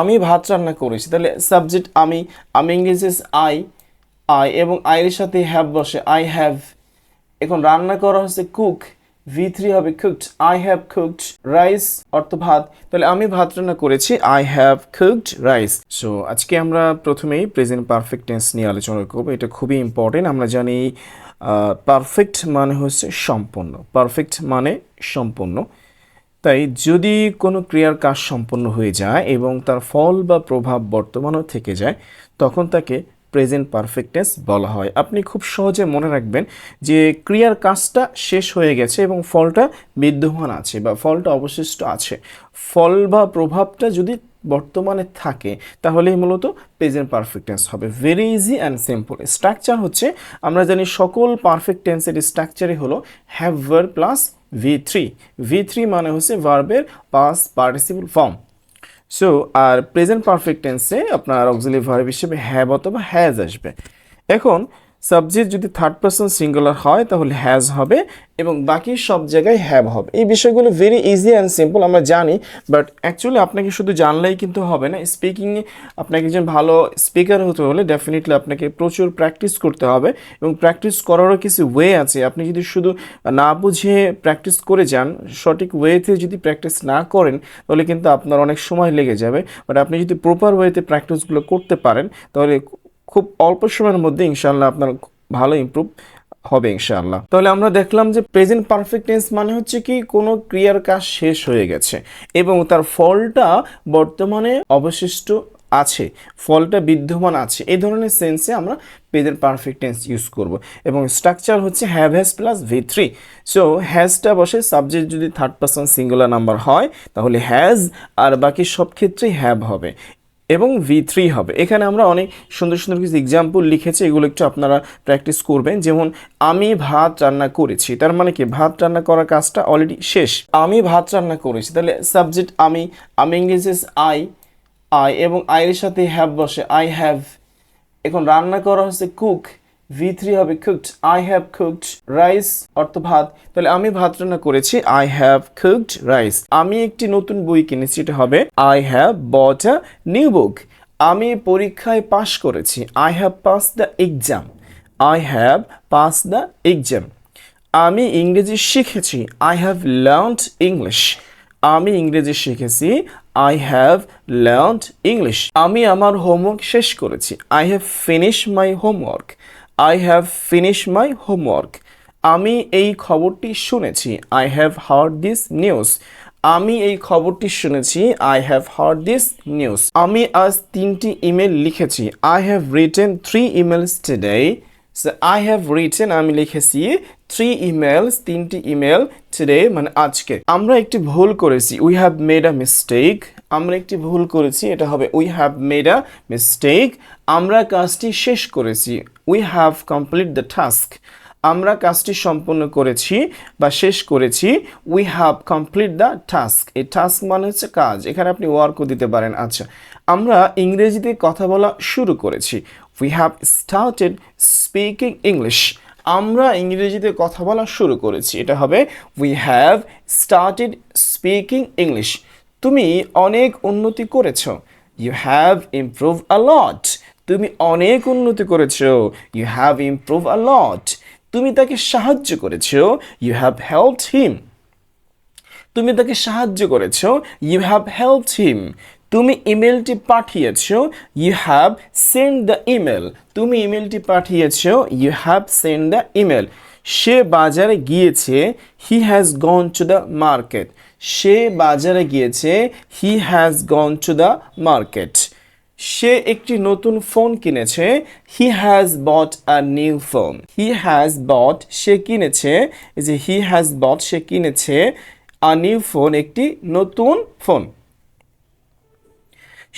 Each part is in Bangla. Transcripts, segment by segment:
আমি ভাত রান্না করেছি। তাহলে সাবজেক্ট আমি আমি ইংরেজি আই আই এবং আইয়ের সাথে হ্যাভ বসে। আই হ্যাভ এখন রান্না করা হচ্ছে কুক ভি থ্রি হবে cooked I have cooked rice অর্থ ভাত। তাহলে আমি ভাত রান্না করেছি। I have cooked rice so আজকে আমরা প্রথমেই প্রেজেন্ট পারফেক্ট টেন্স নিয়ে আলোচনা করব। এটা খুবই ইম্পর্টেন্ট আমরা জানি পারফেক্ট মানে হচ্ছে সম্পূর্ণ। পারফেক্ট মানে সম্পূর্ণ। তাই যদি কোনো ক্রিয়ার কাজ সম্পন্ন হয়ে যায় এবং তার ফল বা প্রভাব বর্তমানও থেকে যায়, তখন তাকে প্রেজেন্ট পারফেক্টনেস বলা হয়। আপনি খুব সহজে মনে রাখবেন যে ক্রিয়ার কাজটা শেষ হয়ে গেছে এবং ফলটা বিদ্যমান আছে বা ফলটা অবশিষ্ট আছে। ফল বা প্রভাবটা যদি বর্তমানে থাকে, তাহলেই মূলত প্রেজেন্ট পারফেক্ট টেন্স হবে। Very easy and simple structure হচ্ছে, আমরা জানি সকল পারফেক্ট টেন্সের স্ট্রাকচারই হলো have verb plus V three V three মানে হচ্ছে ভার্বের পাস পার্টিসিপল ফর্ম সো আর প্রেজেন্ট পারফেক্ট টেন্সে আপনার অক্সিলি ভার্ব হিসেবে হ্যাভ অথবা হ্যাজ আসবে। এখন সাবজেক্ট যদি থার্ড পার্সন সিঙ্গুলার হয়, তাহলে হ্যাজ হবে এবং বাকি সব জায়গায় হ্যাভ হবে। এই বিষয়গুলো ভেরি ইজি অ্যান্ড সিম্পল আমরা জানি বাট অ্যাকচুয়ালি আপনাকে শুধু জানলেই কিন্তু হবে না। স্পিকিংয়ে আপনাকে একজন ভালো স্পিকার হতে হলে ডেফিনেটলি আপনাকে প্রচুর প্র্যাকটিস করতে হবে এবং প্র্যাকটিস করারও কিছু ওয়ে আছে। আপনি যদি শুধু না বুঝে প্র্যাকটিস করে যান, সঠিক ওয়েতে যদি প্র্যাকটিস না করেন, তাহলে কিন্তু আপনার অনেক সময় লেগে যাবে। বাট আপনি যদি প্রপার ওয়েতে প্র্যাকটিসগুলো করতে পারেন, তাহলে খুব অল্প সময়ের মধ্যে ইনশাল্লাহ আপনার ভালো ইমপ্রুভ হবে ইনশাআল্লাহ। তাহলে আমরা দেখলাম যে প্রেজেন্ট পারফেক্ট টেন্স মানে হচ্ছে কি কোনো ক্রিয়ার কাজ শেষ হয়ে গেছে এবং তার ফলটা বর্তমানে অবশিষ্ট আছে, ফলটা বিদ্যমান আছে। এই ধরনের সেন্সে আমরা প্রেজেন্ট পারফেক্ট টেন্স ইউজ করব এবং স্ট্রাকচার হচ্ছে have has plus V three so হ্যাজটা বসে সাবজেক্ট যদি থার্ড পার্সন সিঙ্গুলার নাম্বার হয়, তাহলে হ্যাজ আর বাকি সব ক্ষেত্রেই হ্যাভ হবে। এবং ভি থ্রি হবে। এখানে আমরা অনেক সুন্দর সুন্দর কিছু এক্সাম্পল লিখেছি, এগুলো একটু আপনারা প্র্যাকটিস করবেন। যেমন, আমি ভাত রান্না করেছি। তার মানে কি? ভাত রান্না করার কাজটা অলরেডি শেষ। আমি ভাত রান্না করেছি। তাহলে সাবজেক্ট আমি আমি ইংলিশ আই আই এবং আইয়ের সাথে হ্যাভ বসে। আই হ্যাভ এখন রান্না করা হচ্ছে কুক ভি থ্রি হবে cooked I have cooked rice অর্থ ভাত। তাহলে আমি ভাত রান্না করেছি। আই হ্যাভ কুকড রাইস আমি একটি নতুন বই কিনেছি। এটা হবে I have bought a new book আমি পরীক্ষায় পাশ করেছি। I have pass the exam I have pass the exam আমি ইংরেজি শিখেছি। আই হ্যাভ লার্নড ইংলিশ আমি ইংরেজি শিখেছি। আই হ্যাভ লার্নড ইংলিশ আমি আমার হোমওয়ার্ক শেষ করেছি। I have finish my homework I have finish my homework আমি এই খবরটি শুনেছি। I have heard this news আমি এই খবরটি শুনেছি। I have heard this news আমি আজ তিনটি ইমেল লিখেছি। I have written three emails today I have written আমি লিখেছি থ্রি ইমেলস তিনটি ইমেল টুডে মানে আজকে। আমরা একটি ভুল করেছি। We have made a mistake আমরা একটি ভুল করেছি। এটা হবে we have made a mistake আমরা কাজটি শেষ করেছি। We have complete the task আমরা কাজটি সম্পন্ন করেছি বা শেষ করেছি। We have complete the task এই টাস্ক মানে হচ্ছে কাজ। এখানে আপনি ওয়ার্কও দিতে পারেন। আচ্ছা আমরা ইংরেজিতে কথা বলা শুরু করেছি। We have started speaking English আমরা ইংরেজিতে কথা বলা শুরু করেছি। এটা হবে we have started speaking English তুমি অনেক উন্নতি করেছ। You have improve a lot তুমি অনেক উন্নতি করেছ। You have improve a lot তুমি তাকে সাহায্য করেছ। ইউ হ্যাভ হেল্প হিম তুমি তাকে সাহায্য করেছ। ইউ হ্যাভ হেল্প হিম তুমি ইমেলটি পাঠিয়েছো। You have send the email তুমি ইমেলটি পাঠিয়েছো। You have send the email সে বাজারে গিয়েছে। He has gone to the market সে বাজারে গিয়েছে। He has gone to the market সে একটি নতুন ফোন কিনেছে। He has bought a new phone he has bought সে কিনেছে। যে হি হ্যাজ বট সে কিনেছে আ নিউ ফোন একটি নতুন ফোন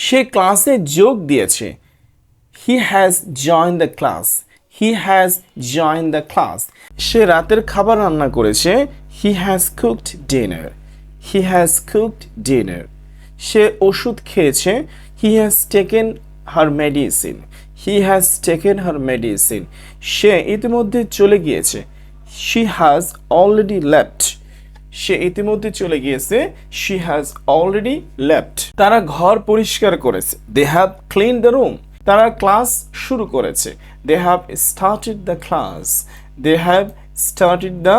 সে ক্লাসে যোগ দিয়েছে। He has join the class he has join the class সে রাতের খাবার রান্না করেছে। He has cooked dinner he has cooked dinner সে ওষুধ খেয়েছে he has taken her medicine he has taken her medicine সে ইতিমধ্যে চলে গিয়েছে শি হ্যাজ অলরেডি লেফট সে ইতিমধ্যে চলে গিয়েছে শি হ্যাজ অলরেডি লেফট তারা ঘর পরিষ্কার করেছে they have clean the room তারা ক্লাস শুরু করেছে they have started the class they have started the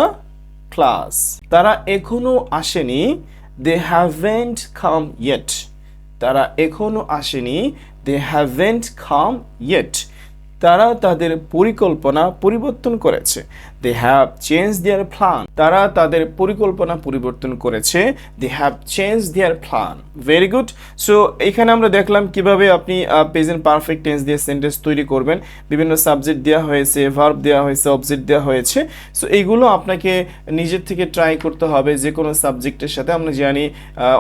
class তারা এখনও আসেনি দে হ্যাভেন্ট কাম ইয়েট তারা এখনো আসেনি দে হ্যাভেন্ট কাম ইয়েট তারা তাদের পরিকল্পনা পরিবর্তন করেছে। They have change their plan তারা তাদের পরিকল্পনা পরিবর্তন করেছে। They have change their plan very good so এখানে আমরা দেখলাম কীভাবে আপনি প্রেজেন্ট পারফেক্ট টেন্স দিয়ে সেন্টেন্স তৈরি করবেন। বিভিন্ন সাবজেক্ট দেওয়া হয়েছে ভার্ব দেওয়া হয়েছে অবজেক্ট দেওয়া হয়েছে। সো এইগুলো আপনাকে নিজের থেকে ট্রাই করতে হবে। যে কোনো সাবজেক্টের সাথে। আমরা জানি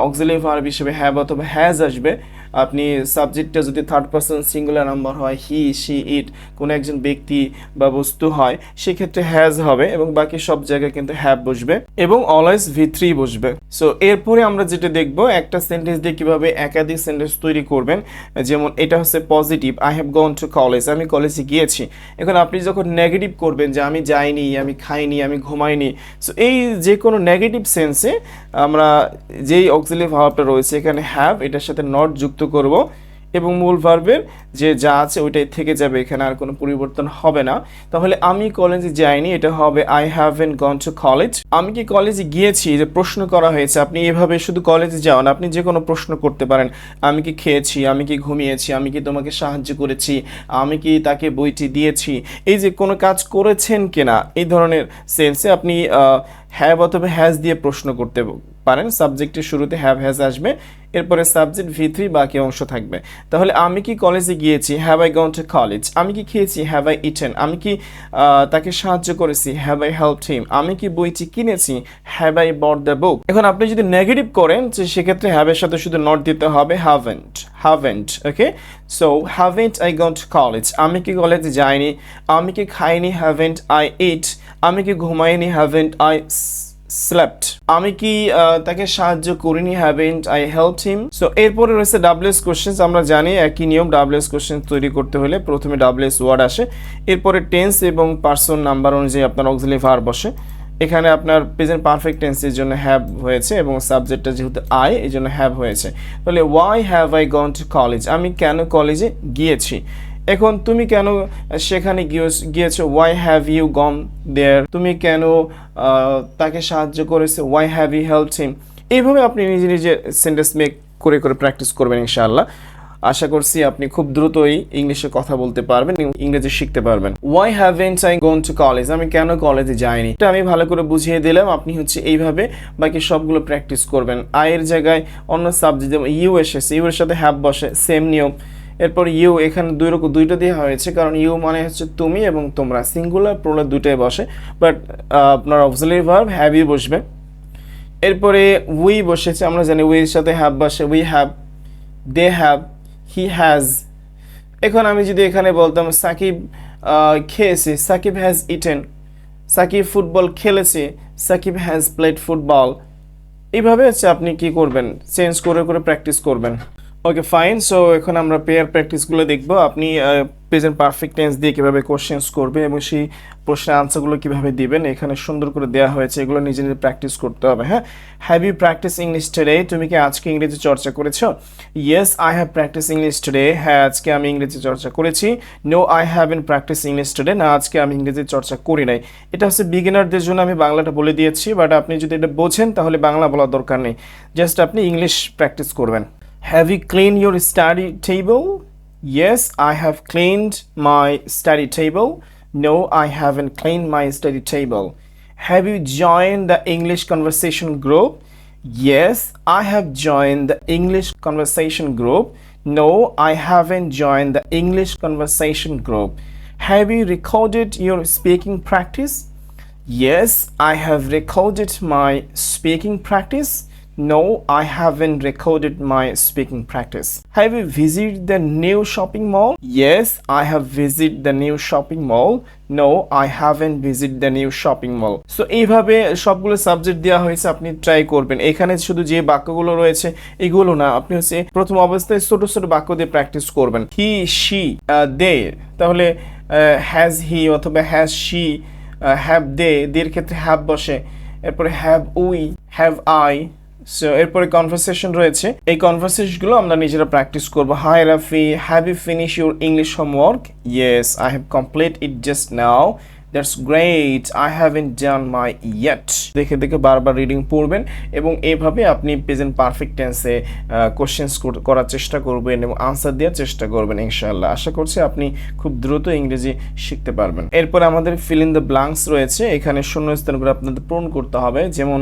অক্সিলারি ভার্ব হিসেবে হ্যাভ অথবা হ্যাজ আসবে। আপনি সাবজেক্টটা যদি থার্ড পার্সন সিঙ্গুলার নাম্বার হয় হি সি ইট কোনো একজন ব্যক্তি বা বস্তু হয়, সেক্ষেত্রে হ্যাজ হবে এবং বাকি সব জায়গায় কিন্তু হ্যাভ বসবে এবং অলওয়েজ ভি থ্রি বসবে। সো এরপরে আমরা যেটা দেখব, একটা সেন্টেন্স দিয়ে কীভাবে একাধিক সেন্টেন্স তৈরি করবেন। যেমন, এটা হচ্ছে positive I have gone to college আমি কলেজে গিয়েছি। এখন আপনি যখন নেগেটিভ করবেন যে, আমি যাইনি, আমি খাইনি, আমি ঘুমাইনি সো এই যে কোনো নেগেটিভ সেন্সে আমরা যেই অক্সিলিভ ভাবটা রয়েছে, এখানে হ্যাভ এটার সাথে নট যুক্ত করব এবং মূল ভার্বের যে যা আছে ওইটাই থেকে যাবে, এখানে আর কোনো পরিবর্তন হবে না। তাহলে আমি কলেজে যাইনি, এটা হবে I haven't gone to college আমি কি কলেজে গিয়েছি? যে প্রশ্ন করা হয়েছে, আপনি এভাবে শুধু কলেজে যান আপনি যে কোনো প্রশ্ন করতে পারেন। আমি কি খেয়েছি? আমি কি ঘুমিয়েছি? আমি কি তোমাকে সাহায্য করেছি? আমি কি তাকে বইটি দিয়েছি? এই যে কোনো কাজ করেছেন কিনা, এই ধরনের সেন্সে আপনি হ্যাভ অথবা হ্যাজ দিয়ে প্রশ্ন করতে পারেন। সাবজেক্টের শুরুতে হ্যাভ হ্যাজ আসবে, এরপরে সাবজেক্ট ভি থ্রি বাকি অংশ থাকবে। তাহলে আমি কি কলেজে গিয়েছি? Have I gone to college আমি কি খেয়েছি? হ্যাভ আই ইটেন আমি কি তাকে সাহায্য করেছি? হ্যাভ আই হেল্প হিম আমি কি বইটি কিনেছি? Have I bought the book এখন আপনি যদি নেগেটিভ করেন যে সেক্ষেত্রে হ্যাভের সাথে শুধু নট দিতে হবে haven't haven't okay so haven't I gone to college আমি কি কলেজে যাইনি? আমি কি খাইনি? হ্যাভেন্ট আই ইট আমি কি ঘুমাইনি? হ্যাভেন্ট আই স্লেপ্ট আমি কি তাকে সাহায্য করিনি? Haven't I help him so এরপরে রয়েছে ডাব্লিউএস কোশ্চেন আমরা জানি একই নিয়ম ডাব্লিউএস কোশ্চেন তৈরি করতে হলে প্রথমে ডাব্লিউএস ওয়ার্ড আসে। এরপরে টেন্স এবং পার্সন নাম্বার অনুযায়ী আপনার অক্সিলি ভার বসে। এখানে আপনার প্রেজেন্ট পারফেক্ট টেন্সের জন্য হ্যাভ হয়েছে এবং সাবজেক্টটা যেহেতু আই এই জন্য হ্যাভ হয়েছে। তাহলে why have I gone to college আমি কেন কলেজে গিয়েছি? এখন তুমি কেন সেখানে গিয়েছ- গিয়েছো? Why have you gone there তুমি কেন তাকে সাহায্য করেছ? Why have you help him এইভাবে আপনি নিজে নিজে সেন্টেন্স মেক করে করে প্র্যাকটিস করবেন ইনশাআল্লাহ। আশা করছি আপনি খুব দ্রুতই ইংলিশে কথা বলতে পারবেন ইংরেজি শিখতে পারবেন। Why haven't I gone to college আমি কেন কলেজে যাইনি? এটা আমি ভালো করে বুঝিয়ে দিলাম, আপনি হচ্ছে এইভাবে বাকি সবগুলো প্র্যাকটিস করবেন। আয়ের জায়গায় অন্য সাবজেক্ট যেমন ইউ এসেছে ইউ এর সাথে হ্যাভ বসে সেম নিয়ম। এরপর ইউ এখানে দুই রকম, দুইটা দেওয়া হয়েছে, কারণ ইউ মানে হচ্ছে তুমি এবং তোমরা। সিঙ্গুলার প্রোলার দুইটাই বসে বাট আপনার অবজারভি ভার্ব হ্যাভই বসবে। এরপরে উই বসেছে, আমরা জানি উইয়ের সাথে হ্যাভ বসে we have they have he has এখন আমি যদি এখানে বলতাম সাকিব খেয়েছে, Sakib has eaten Sakib football খেলেছে, সাকিব হ্যাজ প্লেড ফুটবল এইভাবে হচ্ছে আপনি কি করবেন? চেঞ্জ করে করে প্র্যাকটিস করবেন। ওকে ফাইন সো এখন আমরা পেয়ার প্র্যাকটিসগুলো দেখব। আপনি প্রেজেন্ট পারফেক্ট টেন্স দিয়ে কীভাবে কোশ্চেন্স করবে এবং সেই প্রশ্নের আনসারগুলো কীভাবে দিবেন। এখানে সুন্দর করে দেওয়া হয়েছে। এগুলো নিজে নিজে প্র্যাকটিস করতে হবে হ্যাঁ? Have you practice English today তুমি কি আজকে ইংরেজি চর্চা করেছ? Yes I have practice English today হ্যাঁ আজকে আমি ইংরেজি চর্চা করেছি। No I haven't practice English today না, আজকে আমি ইংরেজি চর্চা করি নাই। এটা হচ্ছে বিগিনারদের জন্য আমি বাংলাটা বলে দিয়েছি বাট আপনি যদি এটা বোঝেন, তাহলে বাংলা বলার দরকার নেই। জাস্ট আপনি ইংলিশ প্র্যাকটিস করবেন। Have you cleaned your study table? Yes, I have cleaned my study table. No, I haven't cleaned my study table. Have you joined the English conversation group? Yes, I have joined the English conversation group. No, I haven't joined the English conversation group. Have you recorded your speaking practice? Yes, I have recorded my speaking practice. No, I haven't recorded my speaking practice. Have you visited the new shopping mall? Yes, I have visited the new shopping mall. No, I haven't visited the new shopping mall. So এইভাবে সবগুলো সাবজেক্ট দেওয়া হয়েছে আপনি ট্রাই করবেন এখানে শুধু যে বাক্যগুলো রয়েছে এগুলো না আপনি হচ্ছে প্রথম অবস্থায় ছোট ছোট বাক্য দিয়ে প্র্যাকটিস করবেন হি শি দে তাহলে হ্যাজ হি অথবা হ্যাজ শি হ্যাভ দে দের ক্ষেত্রে হ্যাভ বসে এরপরে have we have I so এরপরে কনভারসেশন রয়েছে। এই কনভারসেশনগুলো আমরা নিজেরা প্র্যাকটিস করব। Hi Rafi have you finish your English homework yes I have complete it just now that's great I haven't done my yet দেখে দেখে বারবার রিডিং পড়বেন এবং এইভাবে আপনি প্রেজেন্ট পারফেক্ট টেন্সে কোশ্চেন্স করার চেষ্টা করবেন এবং আনসার দেওয়ার চেষ্টা করবেন ইনশাআল্লাহ। আশা করছি আপনি খুব দ্রুত ইংরেজি শিখতে পারবেন। এরপর আমাদের ফিল ইন দ্য ব্লাঙ্কস রয়েছে। এখানে শূন্য স্থানগুলো আপনাদের পূরণ করতে হবে। যেমন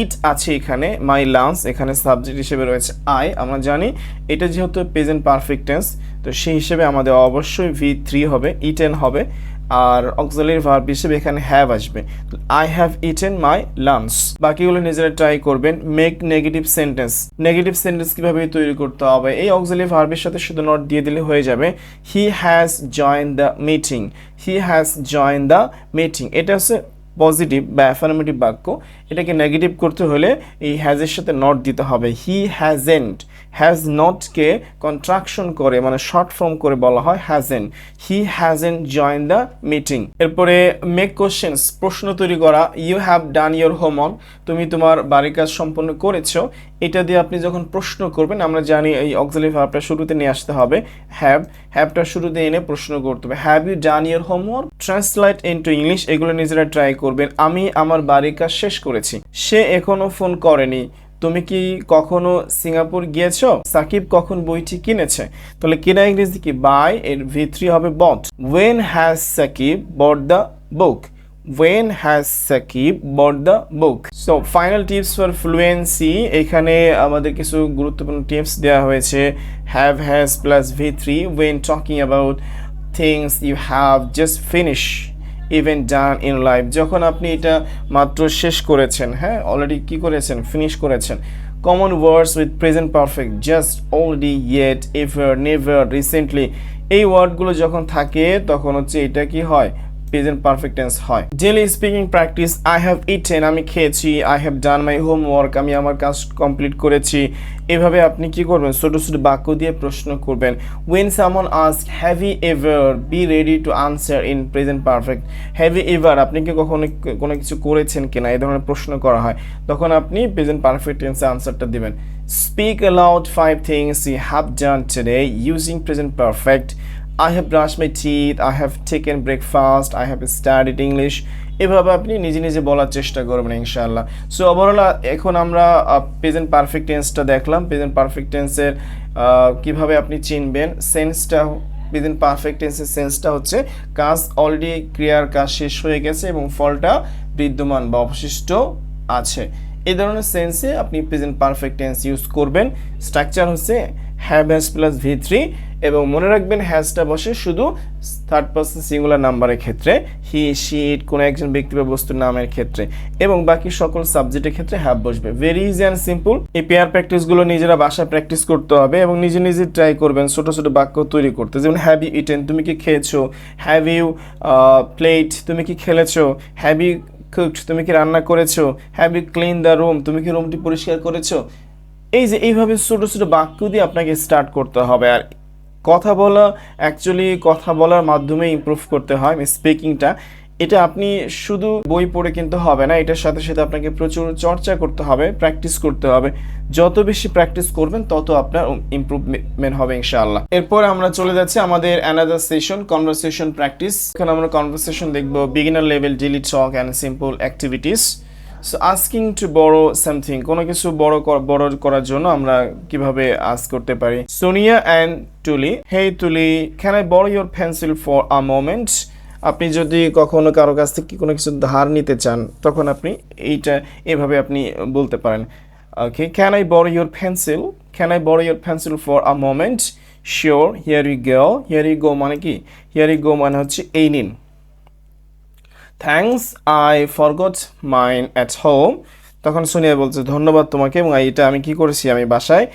ইট আছে এখানে মাই লাঞ্চ এখানে সাবজেক্ট হিসেবে রয়েছে আই আমরা জানি। এটা যেহেতু প্রেজেন্ট পারফেক্ট টেন্স তো সেই হিসেবে আমাদের অবশ্যই ভি থ্রি হবে ইটেন হবে। আর অক্সিলারি ভার্ব হিসেবে এখানে হ্যাভ আসবে। I have eaten my lunch বাকিগুলো নিজেরা ট্রাই করবেন। Make negative sentence negative sentence কীভাবে তৈরি করতে হবে? এই অক্সিলারি ভার্বের সাথে শুধু নট দিয়ে দিলে হয়ে যাবে। He has join the meeting he has join the meeting এটা হচ্ছে পজিটিভ বা অ্যাফার্মেটিভ বাক্য। এটাকে নেগেটিভ করতে হলে এই হ্যাজের সাথে নট দিতে হবে। হি হ্যাজেন্ট হ্যাজ নটকে কন্ট্রাকশন করে মানে শর্ট ফর্ম করে বলা হয় hasn't he hasn't join the meeting এরপরে মেক কোশ্চেন্স প্রশ্ন তৈরি করা you have done your homework তুমি তোমার বাড়ির কাজ সম্পন্ন করেছ, এটা দিয়ে আপনি যখন প্রশ্ন করবেন, আমরা জানি এই অক্সিলারি ভার্বটা শুরুতে নিয়ে আসতে হবে হ্যাভ হ্যাভটা শুরুতে এনে প্রশ্ন করতে হবে have you done your homework translate into English এগুলো নিজেরা ট্রাই করবেন, আমি আমার বাড়ির কাজ শেষ করেছি, সে এখনও ফোন করেনি তুমি কি কখনো সিঙ্গাপুর গিয়েছো? সাকিব কখন বইটি কিনেছে? তাহলে কিনা ইংরেজি কি? বাই এর ভি থ্রি হবে bought. When has Sakib bought the book when has Sakib bought the book so final tips for fluency এখানে আমাদের কিছু গুরুত্বপূর্ণ টিপস দেওয়া হয়েছে। Have has plus V three when talking about things you have just finish even done in life যখন আপনি এটা মাত্র শেষ করেছেন হ্যাঁ অলরেডি কি করেছেন? ফিনিশ করেছেন। Common words with present perfect just already yet ever never recently এই ওয়ার্ডগুলো যখন থাকে, তখন হচ্ছে এটা কি হয়? প্রেজেন্ট পারফেক্ট টেন্স হয়। Daily speaking practice I have eaten আমি খেয়েছি I have done my homework আমি আমার কাজ কমপ্লিট করেছি। এভাবে আপনি কি করবেন? ছোটো ছোটো বাক্য দিয়ে প্রশ্ন করবেন। When someone ask have you ever be ready to answer in present perfect have you ever আপনি কি কখনো কোনো কিছু করেছেন কিনা? এই ধরনের প্রশ্ন করা হয়। তখন আপনি প্রেজেন্ট পারফেক্ট টেন্সে আনসারটা দিবেন। Speak aloud five things you have done today using present perfect I have brushed my teeth, I have taken breakfast, I have studied English এভাবে আপনি নিজে নিজে বলার চেষ্টা করবেন ইনশাআল্লাহ। সো ওভারঅল এখন আমরা প্রেজেন্ট পারফেক্ট টেন্সটা দেখলাম। প্রেজেন্ট পারফেক্ট টেন্সের কীভাবে আপনি চিনবেন? সেন্সটা প্রেজেন্ট পারফেক্ট টেন্সের সেন্সটা হচ্ছে কাজ অলরেডি ক্রিয়ার কাজ শেষ হয়ে গেছে এবং ফলটা বিদ্যমান বা অবশিষ্ট আছে। এই ধরনের সেন্সে আপনি প্রেজেন্ট পারফেক্ট টেন্স ইউজ করবেন। স্ট্রাকচার হচ্ছে have has plus V three এবং মনে রাখবেন হ্যাজটা বসে শুধু থার্ড পার্সন সিঙ্গুলার নাম্বারের ক্ষেত্রে হি শি ইট কোনো একজন ব্যক্তি বা বস্তুর নামের ক্ষেত্রে এবং বাকি সকল সাবজেক্টের ক্ষেত্রে হ্যাভ বসবে। ভেরি ইজি অ্যান্ড সিম্পল এই পেয়ার প্র্যাকটিসগুলো নিজেরা বাসায় প্র্যাকটিস করতে হবে এবং নিজে নিজে ট্রাই করবেন, ছোট ছোট বাক্য তৈরি করতে। যেমন হ্যাভ ইউ ইটেন তুমি কি খেয়েছো? হ্যাভ ইউ প্লেট তুমি কি খেলেছো? হ্যাভ ইউ কুকড তুমি কি রান্না করেছ? Have you clean the room তুমি কি রুমটি পরিষ্কার করেছ? এই যে এইভাবে ছোট ছোট বাক্য দিয়ে আপনাকে স্টার্ট করতে হবে। আর কথা বলা অ্যাকচুয়ালি কথা বলার মাধ্যমে ইমপ্রুভ করতে হয় স্পিকিংটা এটা আপনি শুধু বই পড়ে কিন্তু হবে না, এটার সাথে সাথে আপনাকে প্রচুর চর্চা করতে হবে প্র্যাকটিস করতে হবে। যত বেশি প্র্যাকটিস করবেন, তত আপনার ইমপ্রুভমেন্ট হবে ইনশাআল্লাহ। এরপর আমরা চলে যাচ্ছি আমাদের অ্যানাদার সেশন কনভারসেশন প্র্যাকটিস এখানে আমরা কনভারসেশন দেখব beginner level daily talk and simple activities so asking to borrow something কোনো কিছু বড় বড় করার জন্য আমরা কীভাবে আস করতে পারি? Sonia and Tuli hey Tuli can I borrow your pencil for a moment আপনি যদি কখনো কারও কাছ থেকে কোনো কিছু ধার নিতে চান, তখন আপনি এইটা এভাবে আপনি বলতে পারেন। Okay can I borrow your pencil can I borrow your pencil for a moment sure here you go here you go মানে কি? হিয়ার ইউ গো মানে হচ্ছে এই নিন। Thanks I forgot mine at home তখন সোনিয়া বলছে, ধন্যবাদ তোমাকে এবং এটা আমি কি করেছি? আমি বাসায়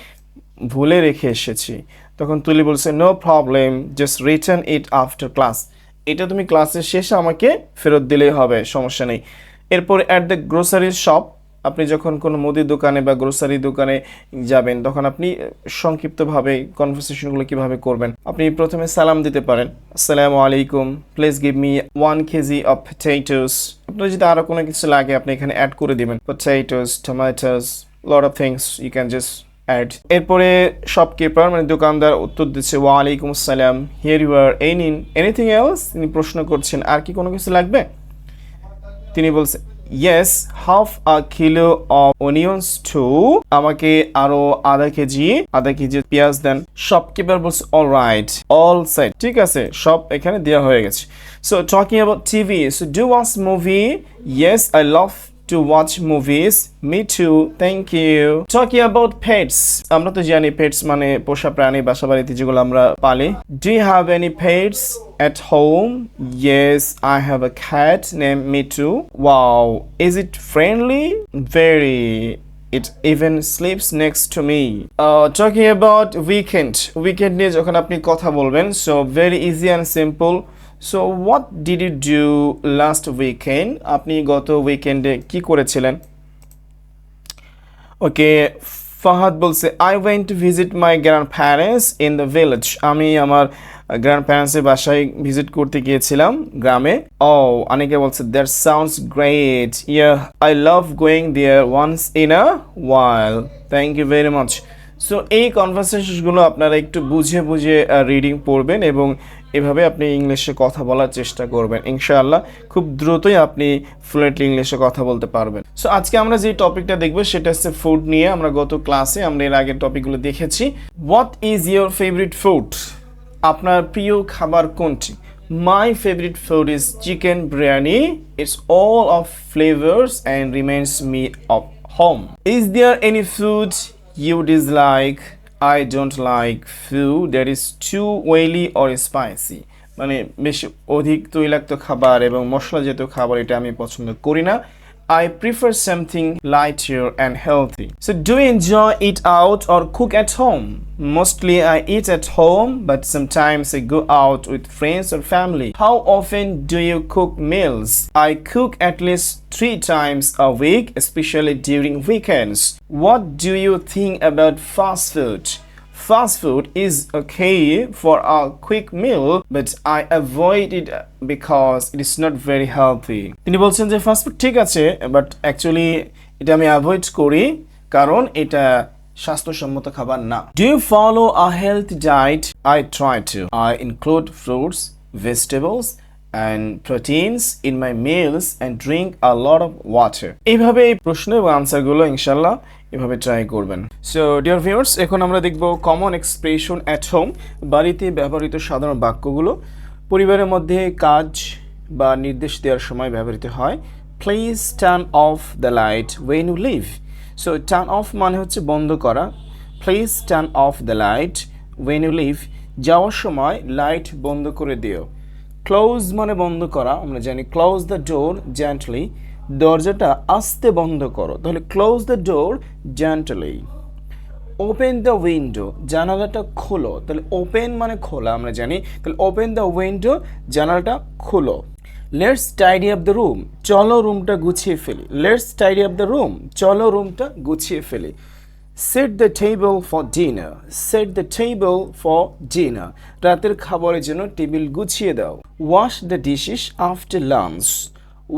ভুলে রেখে এসেছি। তখন তুলি বলছে no problem just return it after class এটা তুমি ক্লাসের শেষে আমাকে ফেরত দিলেই হবে, সমস্যা নেই। এরপর অ্যাট দ্য গ্রোসারি শপ আপনি যখন কোনো মুদির দোকানে বা গ্রোসারি দোকানে যাবেন, তখন আপনি সংক্ষিপ্তভাবে কনভারসেশনগুলো কীভাবে করবেন? আপনি প্রথমে সালাম দিতে পারেন। আসসালামু আলাইকুম please give me one KG of potatoes আপনার যদি আরও কোনো কিছু লাগে, আপনি এখানে অ্যাড করে দিবেন। Potatoes tomatoes lot of things you can just add এরপরে শপকিপার মানে দোকানদার উত্তর দিচ্ছে, ওয়ালাইকুম আসসালাম here you are any anything else তিনি প্রশ্ন করছেন, আর কি কোনো কিছু লাগবে? তিনি বলছে yes half a kilo of onions to আমাকে আরও আধা কেজি আধা কেজি পেঁয়াজ দেন। শপকিপার বলছে অল রাইট অল সাইড ঠিক আছে, সব এখানে দেওয়া হয়ে গেছে। So talking about TV so do watch movie yes I love to watch movies. Me too. Thank you. Talking about pets. আমরা তো জানি pets মানে পোষা প্রাণী বাসা বাড়িতে যেগুলো আমরা পালি. Do you have any pets at home? Yes, I have a cat named Me too. Wow. Is it friendly? Very. It even sleeps next to me. Uh, talking about weekend. Weekend নিয়ে যখন আপনি কথা বলবেন so very easy and simple. So what did you do last weekend আপনি গত উইকেন্ডে কি করেছিলেন? ওকে ফাহাদ বলছে I went to visit my grandparents in the village আমি আমার গ্র্যান্ড প্যারেন্টসের বাসায় ভিজিট করতে গিয়েছিলাম গ্রামে। ও অনেকে বলছে that sounds great yeah I love going there once in a while thank you very much so এই কনভারসেশনগুলো আপনারা একটু বুঝে বুঝে রিডিং পড়বেন এবং এভাবে আপনি ইংলিশে কথা বলার চেষ্টা করবেন। ইনশাআল্লাহ খুব দ্রুতই আপনি ফ্লুয়েন্টলি ইংলিশে কথা বলতে পারবেন। সো আজকে আমরা যে টপিকটা দেখব সেটা হচ্ছে ফুড নিয়ে। আমরা গত ক্লাসে আমরা এর আগের টপিকগুলো দেখেছি। What is your favourite food আপনার প্রিয় খাবার কোনটি? My favourite food is chicken biryani it's all of flavours and reminds me of home is there any food you dislike, I don't like food that is too oily or spicy. মানে বেশি অধিক তৈলাক্ত খাবার এবং মশলা জাতীয় খাবার এটা আমি পছন্দ করি না I prefer something lighter and healthy. So, do you enjoy eat out or cook at home? Mostly, I eat at home, but sometimes I go out with friends or family. How often do you cook meals? I cook at least three times a week, especially during weekends. What do you think about fast food? Fast food is okay for a quick meal, but I avoid it because it is not very healthy. তিনি বলছেন যে ফাস্ট ফুড ঠিক আছে বাট অ্যাকচুয়ালি এটা আমি অ্যাভয়েড করি কারণ এটা স্বাস্থ্যসম্মত খাবার না। Do you follow a health diet I try to I include fruits vegetables and proteins in my meals and drink a lot of water এইভাবে এই প্রশ্ন এবং আনসারগুলো ইনশাল্লাহ এভাবে ট্রাই করবেন। সো ডিয়ার ভিউয়ার্স এখন আমরা দেখব কমন এক্সপ্রেশন অ্যাট হোম বাড়িতে ব্যবহৃত সাধারণ বাক্যগুলো। পরিবারের মধ্যে কাজ বা নির্দেশ দেওয়ার সময় ব্যবহৃত হয় please turn off the light when you leave so turn off মানে হচ্ছে বন্ধ করা। Please turn off the light when you leave যাওয়ার সময় লাইট বন্ধ করে দিও। ক্লোজ মানে বন্ধ করা, আমরা জানি ক্লোজ দ্য ডোর জেন্টলি দরজাটা আস্তে বন্ধ করো। তাহলে close the door gently open the window জানালাটা খোলো। তাহলে ওপেন মানে খোলা, আমরা জানি। তাহলে ওপেন দ্য উইন্ডো জানালাটা খোলো। Let's tidy up the room চলো রুমটা গুছিয়ে ফেলি। Let's tidy up the room চলো রুমটা গুছিয়ে ফেলি। Set the table for dinner set the table for dinner রাতের খাবারের জন্য টেবিল গুছিয়ে দাও। Wash the dishes after lunch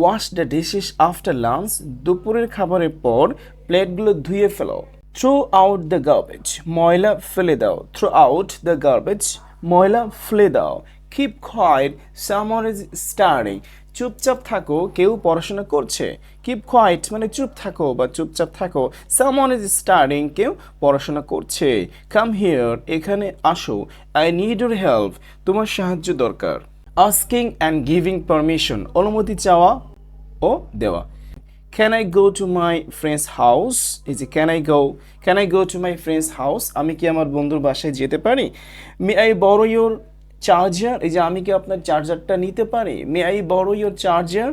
wash the dishes after lunch দুপুরের খাবারের পর প্লেটগুলো ধুয়ে ফেলো। থ্রো আউট দ্য গার্বেজ ময়লা ফেলে দাও। থ্রো আউট দ্য গার্বেজ ময়লা ফেলে দাও। Keep quiet someone is starting চুপচাপ থাকো। কেউ পড়াশোনা করছে। কিপ কোয়াইট মানে চুপ থাকো বা চুপচাপ থাকো। সামন ইজ স্টার্টিং কেউ পড়াশোনা করছে। কাম হিয়ার এখানে আসো। আই নিড ইউর হেল্প তোমার সাহায্য দরকার। আস্কিং অ্যান্ড গিভিং পারমিশন অনুমতি চাওয়া ও দেওয়া। Can I go to my friend's house এই যে can I go can I go to my friend's house আমি কি আমার বন্ধুর বাসায় যেতে পারি? May I borrow your charger এই যে, আমি কি আপনার চার্জারটা নিতে পারি? May I borrow your charger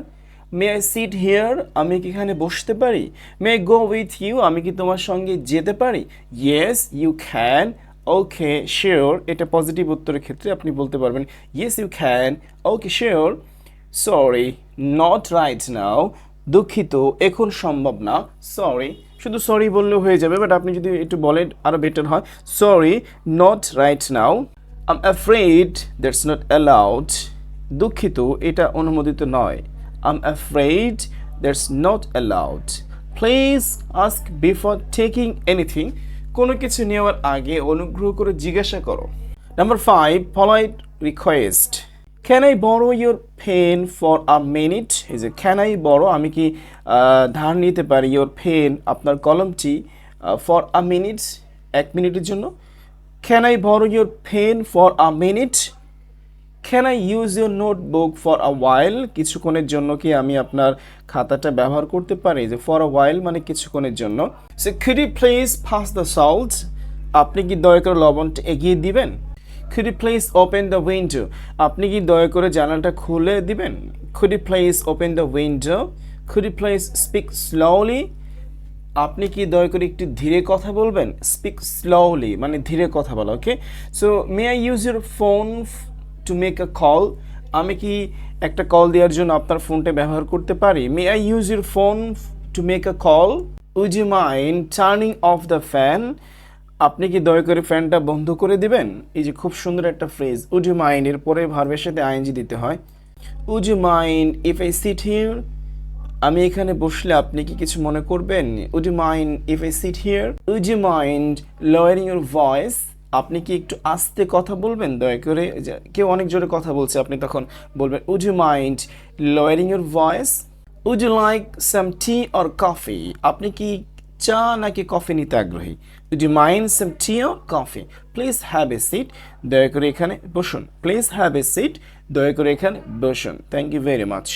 may I sit here আমি কি এখানে বসতে পারি? মে গো উইথ ইউ আমি কি তোমার সঙ্গে যেতে পারি? Yes you can okay sure এটা পজিটিভ উত্তরের ক্ষেত্রে আপনি বলতে পারবেন yes you can okay sure sorry not right now দুঃখিত, এখন সম্ভব না। সরি শুধু সরি বললেও হয়ে যাবে বাট আপনি যদি একটু বলেন আরও বেটার হয়। Sorry not right now I'm afraid that's not allowed দুঃখিত, এটা অনুমোদিত নয়। I'm afraid that's not allowed please ask before taking anything কোনো কিছু নেওয়ার আগে অনুগ্রহ করে জিজ্ঞাসা করো। Number five polite request can I borrow your pen for a minute এই যে ক্যান আই বড় আমি কি ধার নিতে পারি ইউর পেন আপনার কলমটি ফর আ মিনিট এক মিনিটের জন্য। Can I borrow your pen for a minute can I use your notebook for a while কিছুক্ষণের জন্য কি আমি আপনার খাতাটা ব্যবহার করতে পারি? যে ফর আ ওয়াইল মানে কিছুক্ষণের জন্য। So could you please pass the salt আপনি কি দয়া করে লবণটা এগিয়ে দিবেন? Could you please open the window আপনি কি দয়া করে জানালাটা খুলে দিবেন? Could you please open the window could you please speak slowly আপনি কি দয়া করে একটু ধীরে কথা বলবেন? স্পিক স্লোলি মানে ধীরে কথা বলা okay so may I use your phone to make a call আমি কি একটা কল দেওয়ার জন্য আপনার ফোনটা ব্যবহার করতে পারি? May I use your phone to make a call would you mind turning off the fan আপনি কি দয়া করে ফ্যানটা বন্ধ করে দিবেন? এই যে খুব সুন্দর একটা ফ্রেজ উড ইউ মাইন্ড এর পরে ভার্বের সাথে আইএনজি দিতে হয়। Would you mind if I sit here আমি এখানে বসলে আপনি কি কিছু মনে করবেন? Would you mind if I sit here would you mind lowering your voice আপনি কি একটু আস্তে কথা বলবেন? দয়া করে কেউ অনেক জোরে কথা বলছে, আপনি তখন বলবেন would you mind lowering your voice would you like some tea or coffee আপনি কি চা নাকি কফি নিতে আগ্রহী? Would you mind some tea or coffee please have a seat দয়া করে এখানে বসুন। প্লিজ হ্যাভ এ সিট দয়া করে এখানে বসুন। Thank you very much